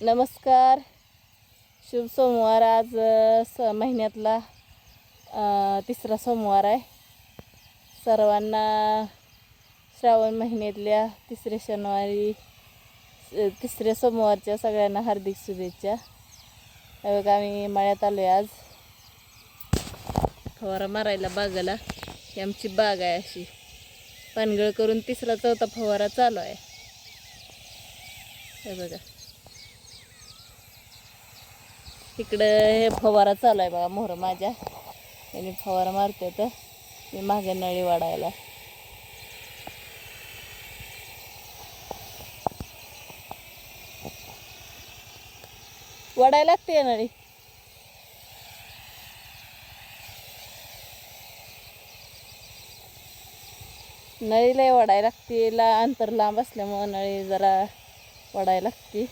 नमस्कार. शुभ सोमवार. आज स महिन्यातला तिसरा सोमवार आहे. सर्वांना श्रावण महिन्यातल्या तिसऱ्या शनिवारी तिसऱ्या सोमवारच्या सगळ्यांना हार्दिक शुभेच्छा. हे बघा आम्ही मळ्यात आलो आहे आज. फवारा मारायला बागाला. ही आमची बाग आहे अशी. पानगळ करून तिसरा चौथा फवारा चालू आहे. हे बघा. तिकडं हे फवारा चालू आहे बघा मोहर माझ्या. यांनी फवारा मारते तर मी मागे नळी वाढायला. वाढायला लागते नळी. नळीला वाढायला लागते ला अंतर लांब असल्यामुळं नळी जरा वाढायला लागते.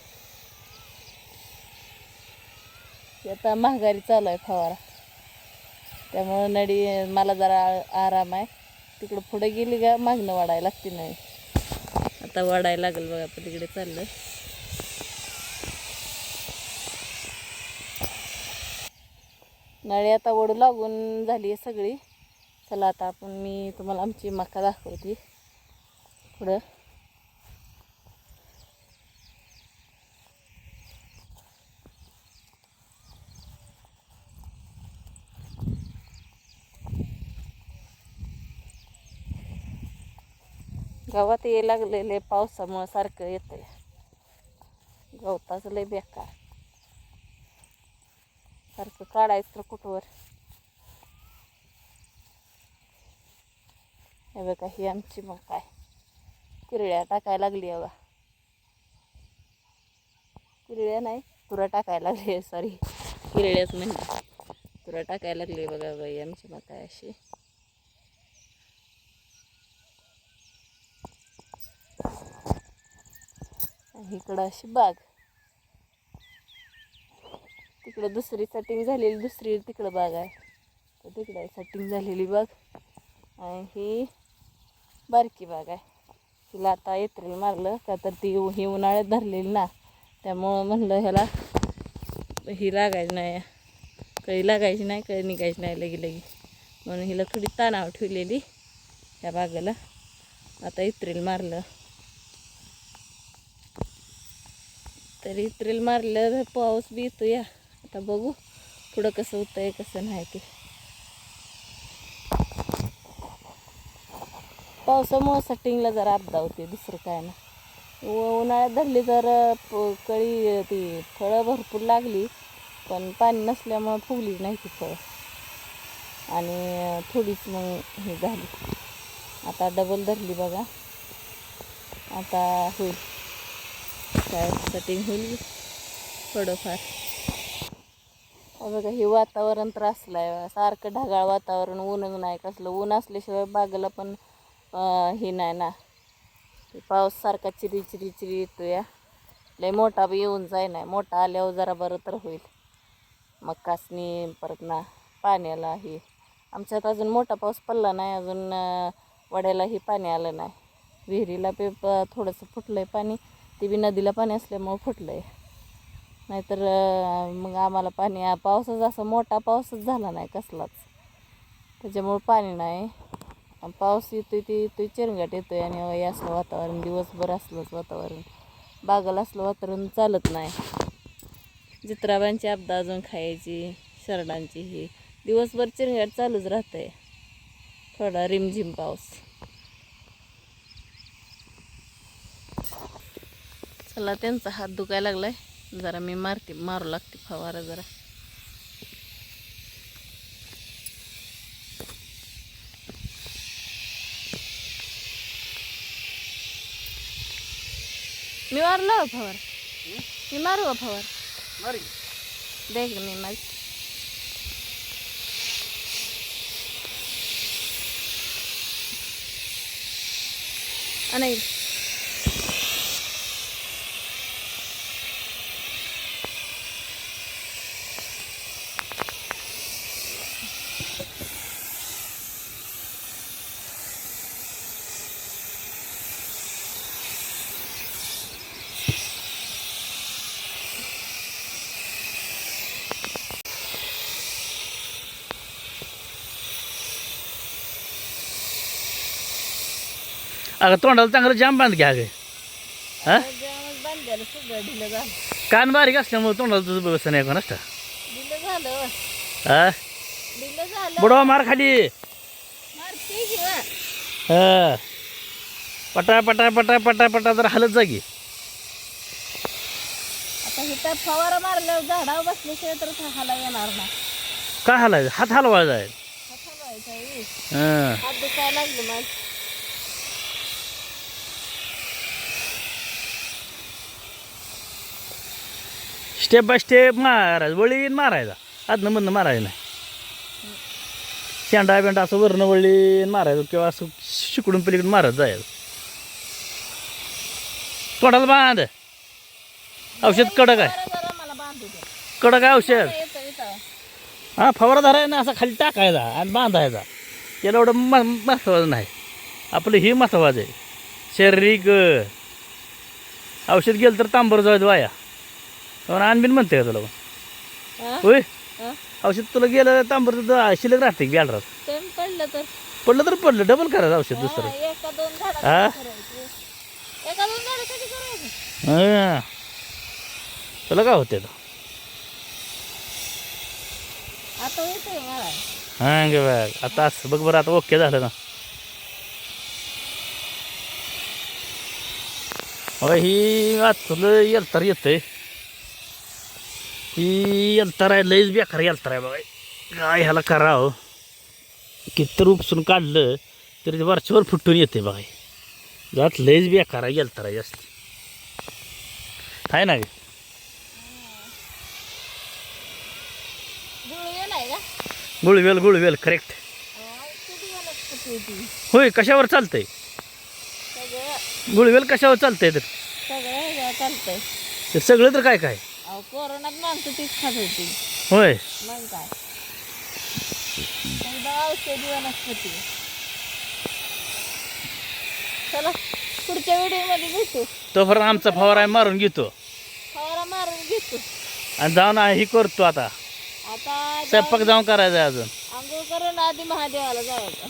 आता महागारी चालू आहे फवारा. त्यामुळं नडी मला जरा आ- आराम आहे. तिकडं पुढे गेली का मागणं वाढायला लागते नाही आता वाढायला लागेल बघा आता तिकडे चाललं नळी आता वडू लागून झाली आहे सगळी. चला आता आपण मी तुम्हाला आमची मका दाखवते. पुढं. गावात ये लागलेले पावसामुळं सारखं येतंय. गवताचं लय बेकार. सारखं काढायचं तर कुठवर? हे बघा ही आमची मग काय? किरड्या टाकायला लागली बघा किरड्या नाही तुरा टाकायला लागली सॉरी किरड्याच म्हणजे तुरा टाकायला लागली बघा बाई आमची मग काय अशी. आणि इकडं अशी बाग. तिकडं दुसरी सेटिंग झालेली दुसरी तिकडं बाग आहे. तर तिकडं सेटिंग झालेली बाग. आणि ही बारकी बाग आहे. तिला आता एप्रिल मारलं का तर ती ही उन्हाळ्यात धरलेली ना. त्यामुळं म्हणलं ह्याला ही लागायची नाही. कळी लागायची नाही कळी निघायची नाही लगी लगी. म्हणून हिला थोडी तणाव ठेवलेली ह्या बागेला. आता एप्रिल मारलं. तर एप्रिल मारलं पाऊस बी येतो या आता बघू पुढं कसं होतंय कसं नाही ते. पावसामुळं सटिंगला जरा आपदा होते दुसरं काय ना उन्हाळ्यात धरली तर प- कळी ती फळं भरपूर लागली पण पाणी नसल्यामुळं फुगली नाही ती फळं. आणि थोडीच मग हे झाली. आता डबल धरली बघा. आता होईल. काय सेटिंग होईल? थोडंफार. बघा हे वातावरण त्रासलं आहे सारखं ढगाळ वातावरण ऊनच नाही कसलं. ऊन असल्याशिवाय बागेला पण हे नाही ना. पाऊस सारखा चिरी चिरी चिरी येतो या लय मोठा बी येऊन जाय नाही मोठा आल्यावर जरा बरं तर होईल. मग कासनी परत ना पाण्याला हे. आमच्यात अजून मोठा पाऊस पडला नाही. अजून वड्यालाही पाणी आलं नाही. विहिरीला पे थोडंसं फुटलं आहे पाणी. ते बी नदीला पाणी असल्यामुळं फुटलं आहे नाहीतर मग आम्हाला पाणी पावसाच पावसाचा असा मोठा पाऊसच झाला नाही कसलाच. त्याच्यामुळं पाणी नाही. पाऊस येतोय ती येतोय चिरंगाट येतोय आणि असलं वातावरण दिवसभर असलंच वातावरण. बागाला असलं वातावरण चालत नाही. जित्राबांची आपदा अजून खायची शरडांची ही. दिवसभर चिरंगाट चालूच राहतंय. थोडा रिमझिम पाऊस. चला त्यांचा हात दुखायला लागलाय. जरा मी मारते मारू लागते फवारा जरा. मी मारलो का फवार. मी मारू फवार? देख मी माझ नाही अगं तोंडाला चांगलं जाम बांध घ्या गे हा? कान बारीक असल्यामुळे तोंडाला तुझं व्यवस्था नाही हा? ढिलं झालं. बुडवा मार खाली. हा. पटा पटा पटा पटा पटा जर हलत जागी फवारा मारल्यावर झाडावर बसल्याशिवाय तर खायला येणार ना काय हलायचं? हात हलवायचा आहे. हात दुखायला लागले स्टेप बाय स्टेप मारायचं. वळीन मारायचा. आदनं मधनं मारायचं नाही. शेंडा बेंडा असं वरणं वळीन मारायचं किंवा असं शिकडून पलीकडून मारत जायचं. तोडाला बांध. औषध कडक आहे. कडक आहे औषध. हां हा फवारा धरायचा ना असा खाली टाकायचा आणि बांधायचा. त्याला एवढं म महत्वाचं नाही. आपलं ही महत्वाचं आहे. शारीरिक औषध गेलं तर तांबर जायचं वाया आणबीन म्हणते का तुला? होय? हा? औषध तुला गेलं तांबर तर शिल्लक राहते की पडलं तर. पडलं तर पडलं डबल करायचं औषध दुसरं. हा? तुला काय होते हां गे बघ आता असं बघ बरं आता ओके झालं ना. अहो ही तुला यलतार येतंय. ही यलतार आहे लईच बेकार यलतार आहे बघा. काय ह्याला करावं किती तर उपसून काढलं तरी ते वरच्यावर फुटून येते बघा. जात लईच बेकार आहे यलतार आहे जास्त. आहे ना? गुळवेल गुळवेल करेक्ट होय कशावर चालतंय? गुळवेल कशावर चालतंय तर? सगळं तर काय काय? अहो कोरोनात माणसं तीच खात होती. होय. मग काय? एकदा औषधी वनस्पती. चला पुढच्या व्हिडिओमध्ये भेटू. तोपर्यंत आमचा फवारा मारून घेतो. फवारा मारून घेतो. आणि जाऊन ही करतो आता. आता स्वयंपाक जाऊन करायचा आहे अजून. आंघोळ करून आधी महादेवाला जायचं.